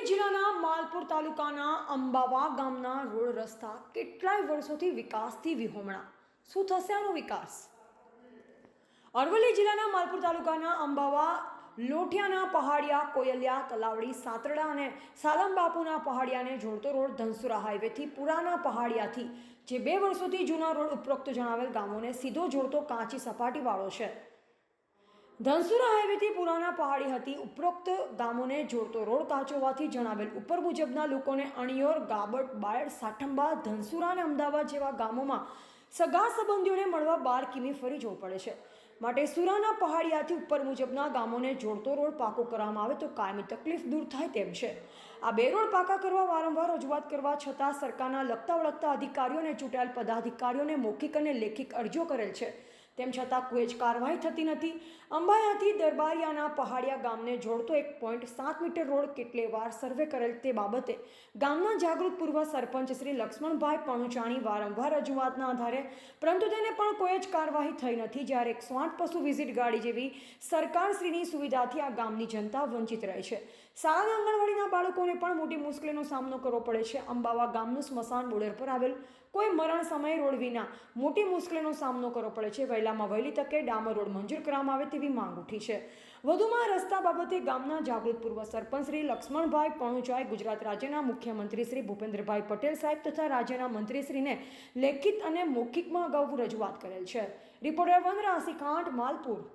અરવલ્લી જિલ્લાના માલપુર તાલુકાના અંબાવા ગામના રોડ રસ્તા કેટલાય વર્ષોથી વિકાસથી વિહોમણા. શું થશે આનો વિકાસ? અરવલ્લી જિલ્લાના માલપુર તાલુકાના અંબાવા, લોઠિયાના પહાડિયા, કોયલિયા, તલાવડી, સાતરડા અને સાલમબાપુના પહાડિયાને જોડતો રોડ ધનસુરા હાઈવેથી પુરાના પહાડિયાથી, જે બે વર્ષોથી જૂના રોડ ઉપરોક્ત જણાવેલ ગામોને સીધો જોડતો કાચી સપાટીવાળો છે. ધનસુરા હાઈવેથી પુરાના પહાડી હતી. ઉપરોક્ત ગામોને જોડતો રોડ કાચો હોવાથી જણાવેલ ઉપર મુજબના લોકોને અણિયોર, ગાબટ, બાયડ, સાઠંબા, ધનસુરા અને અમદાવાદ જેવા ગામોમાં સગા સંબંધીઓને મળવા બાર કિમી ફરી જવું પડે છે. માટે સુરાના પહાડિયાથી ઉપર મુજબના ગામોને જોડતો રોડ પાકો કરવામાં આવે તો કાયમી તકલીફ દૂર થાય તેમ છે. આ બે રોડ પાકા કરવા વારંવાર રજૂઆત કરવા છતાં સરકારના લગતા વળગતા અધિકારીઓને ચૂંટાયેલ પદાધિકારીઓને મૌખિક અને લેખિક અરજીઓ કરેલ છે. તેમ છતાં કોઈ જ કાર્યવાહી થતી નથી. અંબાયાથી દરબારિયાના પહાડિયા ગામને જોડતો એક પોઈન્ટ સાત મીટર રોડ કેટલે વાર સર્વે કરેલ તે બાબતે ગામના જાગૃત પૂર્વ સરપંચ શ્રી લક્ષ્મણભાઈ પણુચાણી વારંવાર રજૂઆતના આધારે, પરંતુ તેને પણ કોઈ જ કાર્યવાહી થઈ નથી જ્યારે એકસો આઠ પશુ વિઝિટ ગાડી જેવી સરકારશ્રીની સુવિધાથી આ ગામની જનતા વંચિત રહે છે. શાળા આંગણવાડીના બાળકોને પણ મોટી મુશ્કેલીનો સામનો કરવો પડે છે. અંબાવા ગામનું સ્મશાન બોર્ડર પર આવેલ કોઈ મરણ સમયે રોડ વિના મોટી મુશ્કેલીનો સામનો કરવો પડે છે. વહેલામાં વહેલી તકે ડામર રોડ મંજૂર કરવામાં આવે તેવી માંગ ઉઠી છે. વધુમાં રસ્તા બાબતે ગામના જાગૃત પૂર્વ સરપંચ શ્રી લક્ષ્મણભાઈ પણુચાએ ગુજરાત રાજ્યના મુખ્યમંત્રી શ્રી ભૂપેન્દ્રભાઈ પટેલ સાહેબ તથા રાજ્યના મંત્રીશ્રીને લેખિત અને મૌખિકમાં અગાઉ રજૂઆત કરેલ છે. રિપોર્ટર વનરાસી કાંઠ માલપુર.